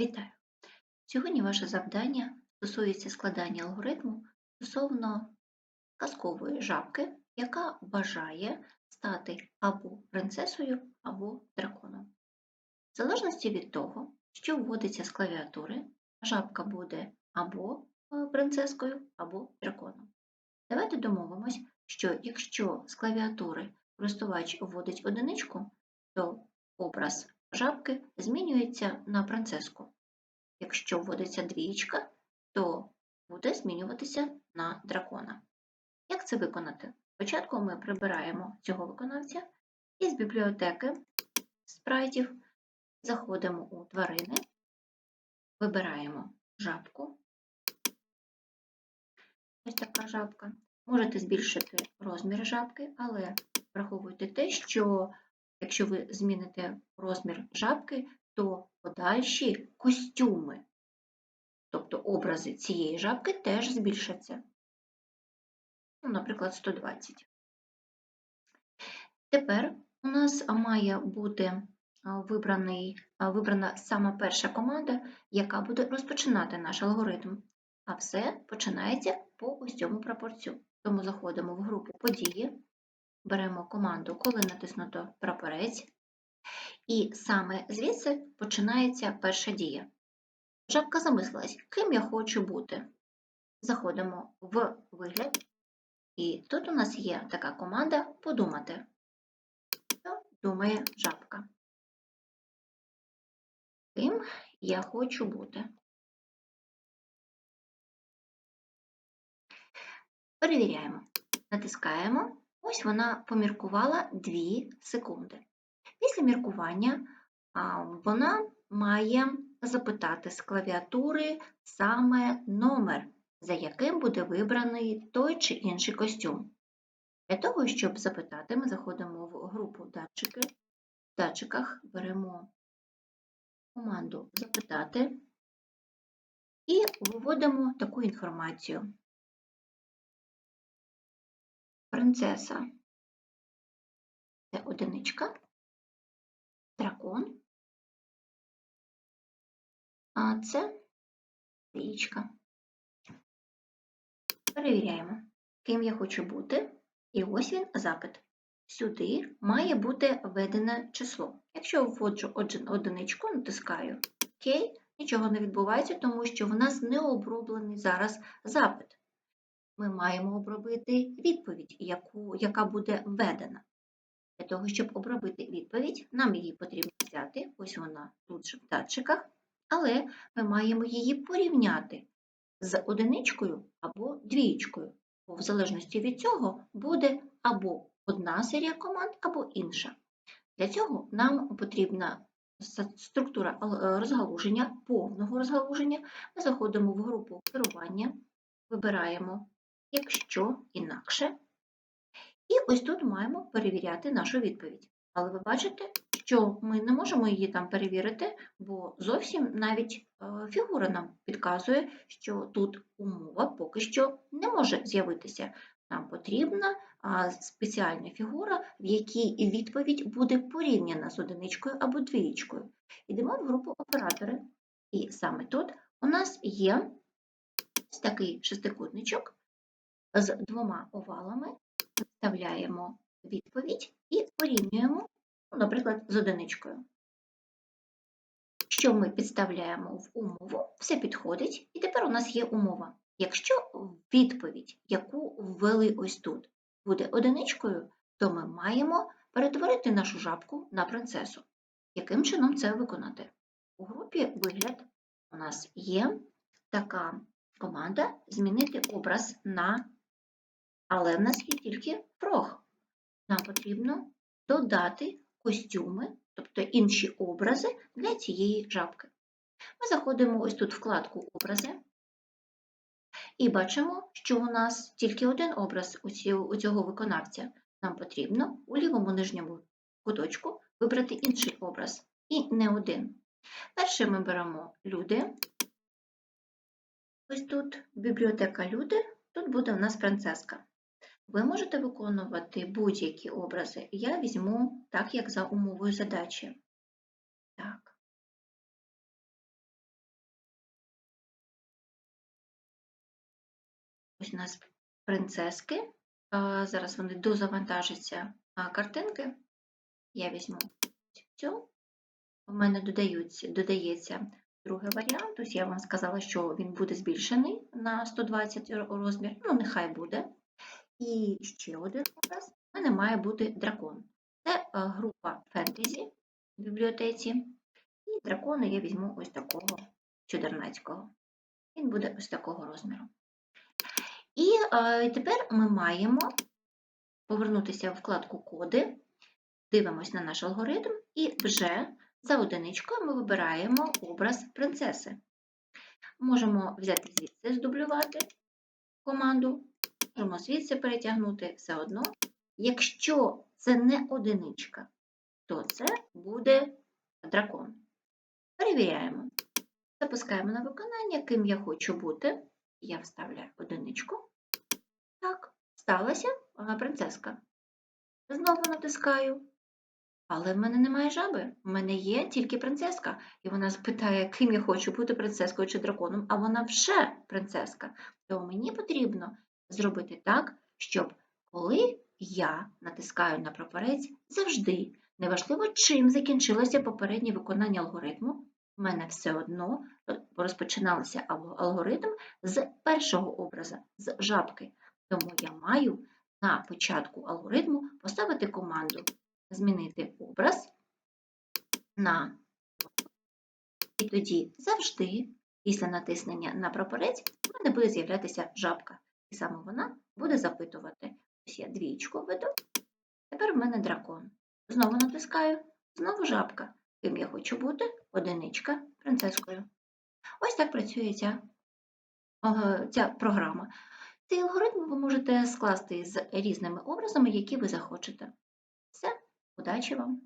Вітаю! Сьогодні ваше завдання стосується складання алгоритму стосовно казкової жабки, яка бажає стати або принцесою, або драконом. В залежності від того, що вводиться з клавіатури, жабка буде або е, принцескою, або драконом. Давайте домовимось, що якщо з клавіатури користувач вводить одиничку, то образ жабки змінюється на принцеску. Якщо вводиться двієчка, то буде змінюватися на дракона. Як це виконати? Спочатку ми прибираємо цього виконавця і з бібліотеки спрайтів заходимо у тварини, вибираємо жабку. Ось така жабка. Можете збільшити розмір жабки, але враховуйте те, що якщо ви зміните розмір жабки, то подальші костюми, тобто образи цієї жабки, теж збільшаться. Ну, Наприклад, 120. Тепер у нас має бути вибраний, вибрана сама перша команда, яка буде розпочинати наш алгоритм. А все починається по ось цьому прапорцю. Тому заходимо в групу події, беремо команду, коли натиснуто прапорець, і саме звідси починається перша дія. Жабка замислилась, ким я хочу бути. Заходимо в вигляд, і тут у нас є така команда подумати. Що думає жабка? Ким я хочу бути. Перевіряємо. Натискаємо. Ось вона поміркувала 2 секунди. Після міркування вона має запитати з клавіатури саме номер, за яким буде вибраний той чи інший костюм. Для того, щоб запитати, ми заходимо в групу датчики. В датчиках беремо команду Запитати і виводимо таку інформацію. Принцеса це одиничка дракон, а це річка. Перевіряємо, ким я хочу бути, і ось він запит. Сюди має бути введене число. Якщо вводжу одиничку, натискаю ОК, нічого не відбувається, тому що в нас не оброблений зараз запит. Ми маємо обробити відповідь, яку, яка буде введена. Для того, щоб обробити відповідь, нам її потрібно взяти, ось вона тут же в датчиках, але ми маємо її порівняти з одиничкою або двієчкою, бо в залежності від цього буде або одна серія команд, або інша. Для цього нам потрібна структура розгалуження, повного розгалуження. Ми заходимо в групу керування, вибираємо, якщо інакше. І ось тут маємо перевіряти нашу відповідь. Але ви бачите, що ми не можемо її там перевірити, бо зовсім навіть е, фігура нам підказує, що тут умова поки що не може з'явитися. Нам потрібна спеціальна фігура, в якій відповідь буде порівняна з одиничкою або двієчкою. Йдемо в групу оператори, і саме тут у нас є такий шестикутничок з двома овалами, вставляємо відповідь і порівнюємо, ну, наприклад, з одиничкою. Що ми підставляємо в умову, все підходить, і тепер у нас є умова. Якщо відповідь, яку ввели ось тут, буде одиничкою, то ми маємо перетворити нашу жабку на принцесу. Яким чином це виконати? У групі вигляд у нас є така команда змінити образ на але в нас є тільки фрог. Нам потрібно додати костюми, тобто інші образи для цієї жабки. Ми заходимо ось тут в вкладку Образи і бачимо, що у нас тільки один образ у цього виконавця. Нам потрібно у лівому нижньому куточку вибрати інший образ, і не один. Перше ми беремо люди. Ось тут бібліотека люди, тут буде у нас принцеска. Ви можете виконувати будь-які образи. Я візьму так, як за умовою задачі. Так. Ось у нас принцески. Зараз вони дозавантажаться картинки. Я візьму цю. У мене додається другий варіант. Ось я вам сказала, що він буде збільшений на 120 розмір. Ну, нехай буде. І ще один образ. У мене має бути дракон. Це е, група фентезі в бібліотеці. І дракона я візьму ось такого чудернацького. Він буде ось такого розміру. І е, тепер ми маємо повернутися в вкладку коди, дивимось на наш алгоритм, і вже за одиничкою ми вибираємо образ принцеси. Можемо взяти звідси, здублювати команду, можемо звідси перетягнути все одно. Якщо це не одиничка, то це буде дракон. Перевіряємо. Запускаємо на виконання, ким я хочу бути. Я вставляю одиничку. Так, сталася принцеска. Знову натискаю. Але в мене немає жаби. В мене є тільки принцеска. І вона спитає, ким я хочу бути принцескою чи драконом, а вона вже принцеска. То мені потрібно зробити так, щоб коли я натискаю на прапорець, завжди, неважливо, чим закінчилося попереднє виконання алгоритму, в мене все одно е, розпочиналося алгоритм з першого образа, з жабки. Тому я маю на початку алгоритму поставити команду змінити образ на і тоді завжди після натиснення на прапорець в мене буде з'являтися жабка. І саме вона буде запитувати. Ось я двічку веду. Тепер в мене дракон. Знову натискаю, знову жабка. Ким я хочу бути? Одиничка принцескою. Ось так працює ця, е, ця програма. Цей алгоритм ви можете скласти з різними образами, які ви захочете. Все, удачі вам!